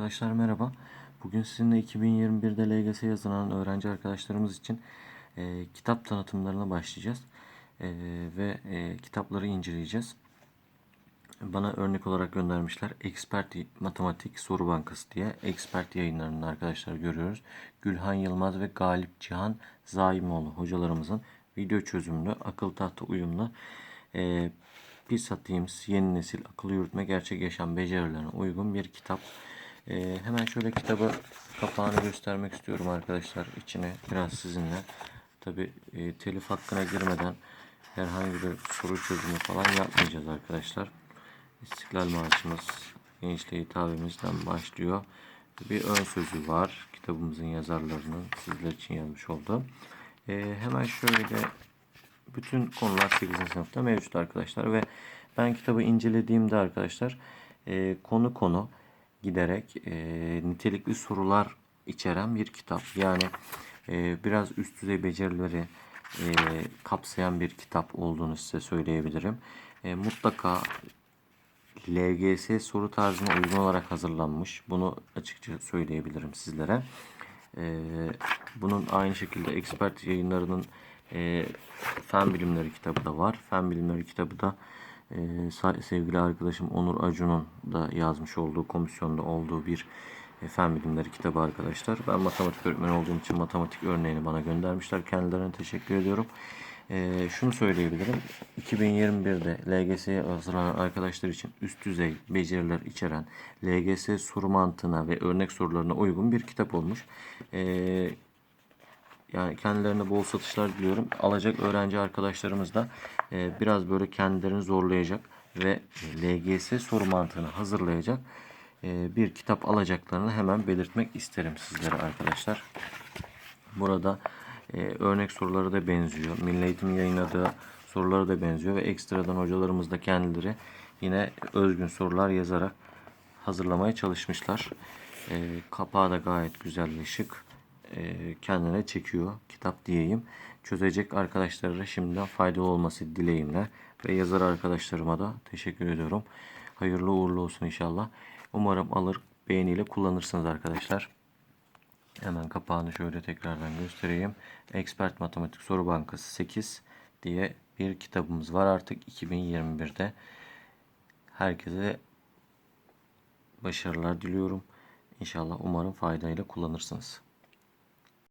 Arkadaşlar merhaba. Bugün sizinle 2021'de LGS yazılan öğrenci arkadaşlarımız için e, kitap tanıtımlarına başlayacağız. E, ve e, kitapları inceleyeceğiz. Bana örnek olarak göndermişler. Expert Matematik Soru Bankası diye Expert yayınlarında arkadaşlar görüyoruz. Gülhan Yılmaz ve Galip Cihan Zaimoğlu hocalarımızın video çözümlü, akıl tahta uyumlu e, PISA Teams yeni nesil akıllı yürütme gerçek yaşam becerilerine uygun bir kitap. Ee, hemen şöyle kitabı kapağını göstermek istiyorum arkadaşlar. İçine biraz sizinle. Tabi e, telif hakkına girmeden herhangi bir soru çözümü falan yapmayacağız arkadaşlar. İstiklal Marşımız gençliğe hitabimizden başlıyor. Bir ön sözü var. Kitabımızın yazarlarının sizler için yazmış olduğu. Ee, hemen şöyle bütün konular 8. sınıfta mevcut arkadaşlar ve ben kitabı incelediğimde arkadaşlar e, konu konu giderek e, nitelikli sorular içeren bir kitap. Yani e, biraz üst düzey becerileri e, kapsayan bir kitap olduğunu size söyleyebilirim. E, mutlaka LGS soru tarzına uygun olarak hazırlanmış. Bunu açıkça söyleyebilirim sizlere. E, bunun aynı şekilde expert yayınlarının e, fen bilimleri kitabı da var. Fen bilimleri kitabı da e, sevgili arkadaşım Onur Acun'un da yazmış olduğu komisyonda olduğu bir e, fen bilimleri kitabı arkadaşlar. Ben matematik öğretmeni olduğum için matematik örneğini bana göndermişler. Kendilerine teşekkür ediyorum. E, şunu söyleyebilirim. 2021'de LGS'ye hazırlanan arkadaşlar için üst düzey beceriler içeren LGS soru mantığına ve örnek sorularına uygun bir kitap olmuş. E, yani kendilerine bol satışlar diliyorum. Alacak öğrenci arkadaşlarımız da e, biraz böyle kendilerini zorlayacak ve LGS soru mantığını hazırlayacak e, bir kitap alacaklarını hemen belirtmek isterim sizlere arkadaşlar. Burada e, örnek soruları da benziyor. Milli Eğitim yayınladığı soruları da benziyor ve ekstradan hocalarımız da kendileri yine özgün sorular yazarak hazırlamaya çalışmışlar. E, kapağı da gayet güzel ve şık. E, kendine çekiyor kitap diyeyim. Çözecek arkadaşlara şimdiden faydalı olması dileğimle ve yazar arkadaşlarıma da teşekkür ediyorum. Hayırlı uğurlu olsun inşallah. Umarım alır beğeniyle kullanırsınız arkadaşlar. Hemen kapağını şöyle tekrardan göstereyim. Expert Matematik Soru Bankası 8 diye bir kitabımız var artık 2021'de. Herkese başarılar diliyorum. İnşallah umarım faydayla kullanırsınız.